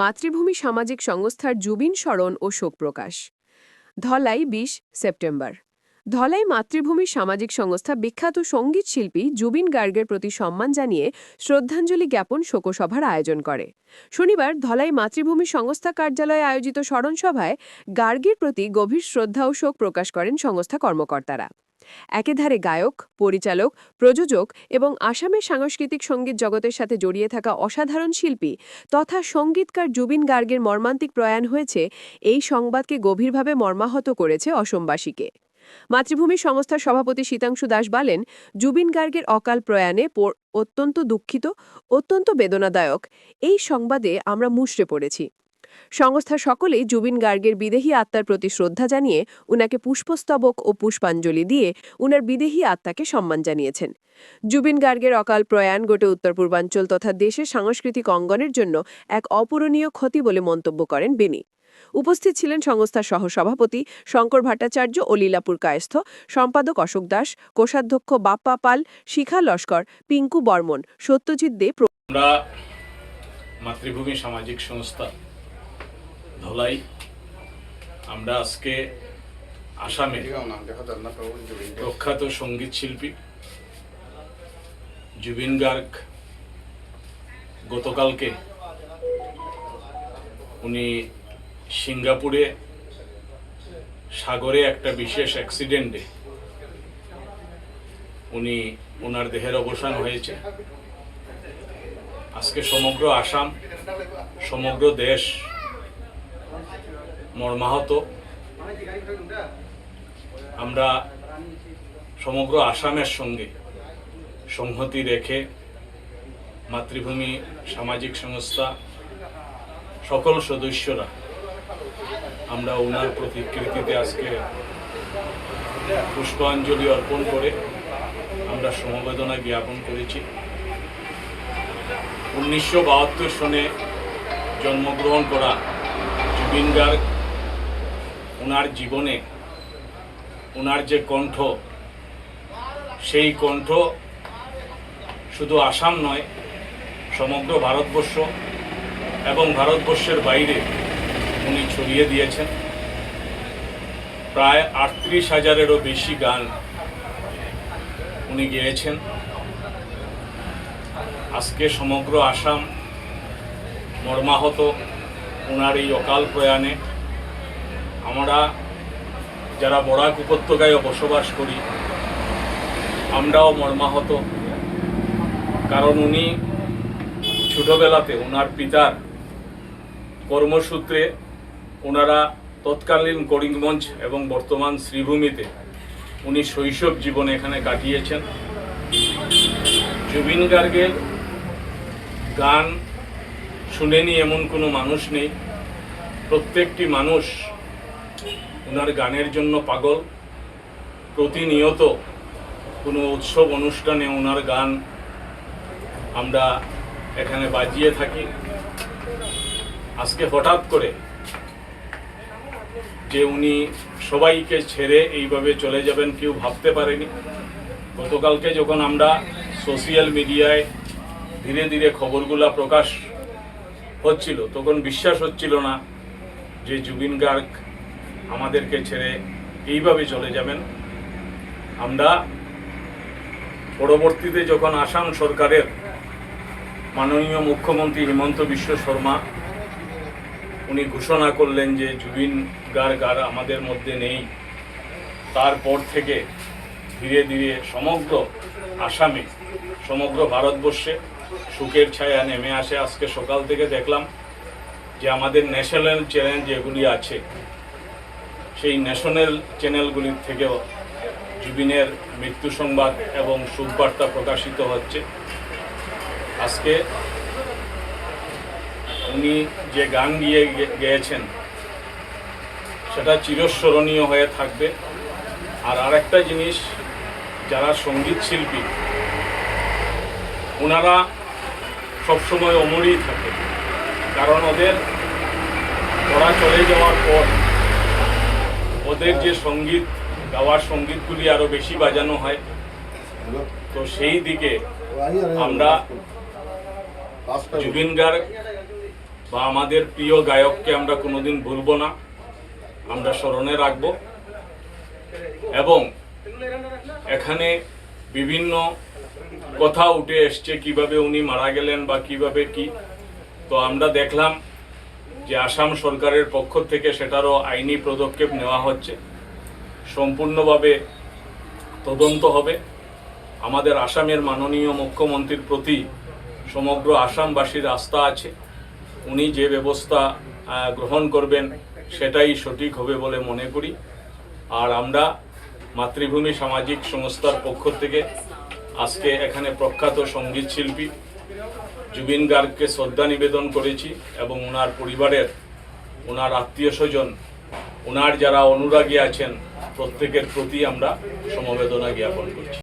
মাতৃভূমি সামাজিক সংস্থার জুবিন স্মরণ ও শোক প্রকাশ। ধলাই বিশ সেপ্টেম্বর। ধলাই মাতৃভূমি সামাজিক সংস্থা বিখ্যাত সংগীত শিল্পী জুবিন গার্গের প্রতি সম্মান জানিয়ে শ্রদ্ধাঞ্জলি জ্ঞাপন শোকসভার আয়োজন করে। শনিবার ধলাই মাতৃভূমি সংস্থা কার্যালয়ে আয়োজিত স্মরণসভায় গার্গের প্রতি গভীর শ্রদ্ধা ও শোক প্রকাশ করেন সংস্থা কর্মকর্তারা। একেধারে গায়ক, পরিচালক, প্রযোজক এবং আসামের সাংস্কৃতিক সংগীত জগতের সাথে জড়িয়ে থাকা অসাধারণ শিল্পী তথা সঙ্গীতকার জুবিন গার্গের মর্মান্তিক প্রয়াণ হয়েছে এই সংবাদকে গভীরভাবে মর্মাহত করেছে অসমবাসীকে। মাতৃভূমি সংস্থার সভাপতি শীতাংশু দাস বলেন, জুবিন গার্গের অকাল প্রয়াণে অত্যন্ত দুঃখিত, অত্যন্ত বেদনাদায়ক। এই সংবাদে আমরা মুষড়ে পড়েছি। সংস্থার সকলেই জুবিন গার্গের বিদেহী আত্মার প্রতি শ্রদ্ধা জানিয়ে উনাকে পুষ্পস্তবক ও পুষ্পাঞ্জলি দিয়ে উনার বিদেহী আত্মাকে সম্মান জানিয়েছেন। জুবিন গার্গের অকাল প্রয়াণ গোটে উত্তর পূর্বাঞ্চল তথা দেশের সাংস্কৃতিক অঙ্গনের জন্য এক অপূরণীয় ক্ষতি বলে মন্তব্য করেন বেনি। উপস্থিত ছিলেন সংস্থার সহসভাপতি শঙ্কর ভট্টাচার্য ও লীলাপুর কায়স্থ, সম্পাদক অশোক দাস, কোষাধ্যক্ষ বাপ্পা পাল, শিখা লস্কর, পিঙ্কু বর্মন, সত্যজিৎ দে আমরা মাতৃভূমি সামাজিক সংস্থা। ধলাই। আমরা আজকে আসামে প্রখ্যাত সংগীত শিল্পী জুবিন গার্গ গতকালকে উনি সিঙ্গাপুরে সাগরে একটা বিশেষ অ্যাক্সিডেন্টে উনি ওনার দেহের অবসান হয়েছে। আজকে সমগ্র আসাম, সমগ্র দেশ মর্মাহত আমরা সমগ্র আসামের সঙ্গে সংহতি রেখে মাতৃভূমি, সামাজিক সংস্থা, সকল সদস্যরা আমরা ওনার প্রতিকৃতিতে আজকে পুষ্পাঞ্জলি অর্পণ করে আমরা সমবেদনা জ্ঞাপন করেছি। উনিশশো বাহাত্তর সনে জন্মগ্রহণ করা জুবিন গার্গ ওনার জীবনে ওনার যে কণ্ঠ, সেই কণ্ঠ শুধু আসাম নয়, সমগ্র ভারতবর্ষ এবং ভারতবর্ষের বাইরে উনি ছড়িয়ে দিয়েছেন। প্রায় আটত্রিশ হাজারেরও বেশি গান উনি গেয়েছেন। আজকে সমগ্র আসাম মর্মাহত ওনার এই অকাল প্রয়াণে আমরা যারা বরাক উপত্যকায় বসবাস করি, আমরাও মর্মাহত। কারণ উনি ছোটবেলাতে ওনার পিতার কর্মসূত্রে ওনারা তৎকালীন করিমগঞ্জ এবং বর্তমান শ্রীভূমিতে উনি শৈশব জীবন এখানে কাটিয়েছেন। জুবিন গার্গের গান শুনেনি এমন কোনো মানুষ নেই। প্রত্যেকটি মানুষ ওনার গানের জন্য পাগল। প্রতিনিয়ত কোনো উৎসব অনুষ্ঠানে ওনার গান আমরা এখানে বাজিয়ে থাকি। আজকে হঠাৎ করে যে উনি সবাইকে ছেড়ে এইভাবে চলে যাবেন কেউ ভাবতে পারেনি। গতকালকে যখন আমরা সোশিয়াল মিডিয়ায় ধীরে ধীরে খবরগুলা প্রকাশ হচ্ছিল, তখন বিশ্বাস হচ্ছিল না যে জুবিন গার্গ আমাদেরকে ছেড়ে এইভাবে চলে যাবেন। আমরা পরবর্তীতে যখন আসাম সরকারের মাননীয় মুখ্যমন্ত্রী হিমন্ত বিশ্ব শর্মা, উনি ঘোষণা করলেন যে জুবিন গার গার আমাদের মধ্যে নেই। তারপর থেকে ধীরে ধীরে সমগ্র আসামে, সমগ্র ভারতবর্ষে সুখের ছায়া নেমে আসে। আজকে সকাল থেকে দেখলাম যে আমাদের ন্যাশনাল চ্যালেঞ্জ যেগুলি আছে। সেই ন্যাশনাল চ্যানেলগুলির থেকেও জুবিনের মৃত্যু সংবাদ এবং সুখবার্তা প্রকাশিত হচ্ছে। আজকে উনি যে গান গিয়ে গেয়েছেন, সেটা চিরস্মরণীয় হয়ে থাকবে। আর আরেকটা জিনিস, যারা সংগীত শিল্পী ওনারা সবসময় অমরই থাকে। কারণ ওদের ওরা চলে যাওয়ার পর ওদের যে সংগীত, গাওয়ার সঙ্গীতগুলি আরও বেশি বাজানো হয়, তো সেই দিকে আমরা জুবিন গার্গ বা আমাদের প্রিয় গায়ককে আমরা কোনোদিন ভুলবো না, আমরা স্মরণে রাখব। এবং এখানে বিভিন্ন কথা উঠে এসছে, কীভাবে উনি মারা গেলেন বা কীভাবে কি, তো আমরা দেখলাম যে আসাম সরকারের পক্ষ থেকে সেটারও আইনি পদক্ষেপ নেওয়া হচ্ছে। সম্পূর্ণভাবে তদন্ত হবে। আমাদের আসামের মাননীয় মুখ্যমন্ত্রীর প্রতি সমগ্র আসামবাসীর আস্থা আছে। উনি যে ব্যবস্থা গ্রহণ করবেন সেটাই সঠিক হবে বলে মনে করি। আর আমরা মাতৃভূমি সামাজিক সংস্থার পক্ষ থেকে আজকে এখানে প্রখ্যাত সংগীত শিল্পী জুবিন গার্গকে শ্রদ্ধা নিবেদন করেছি এবং ওনার পরিবারের ওনার আত্মীয় স্বজন ওনার যারা অনুরাগী আছেন, প্রত্যেকের প্রতি আমরা সমবেদনা জ্ঞাপন করছি।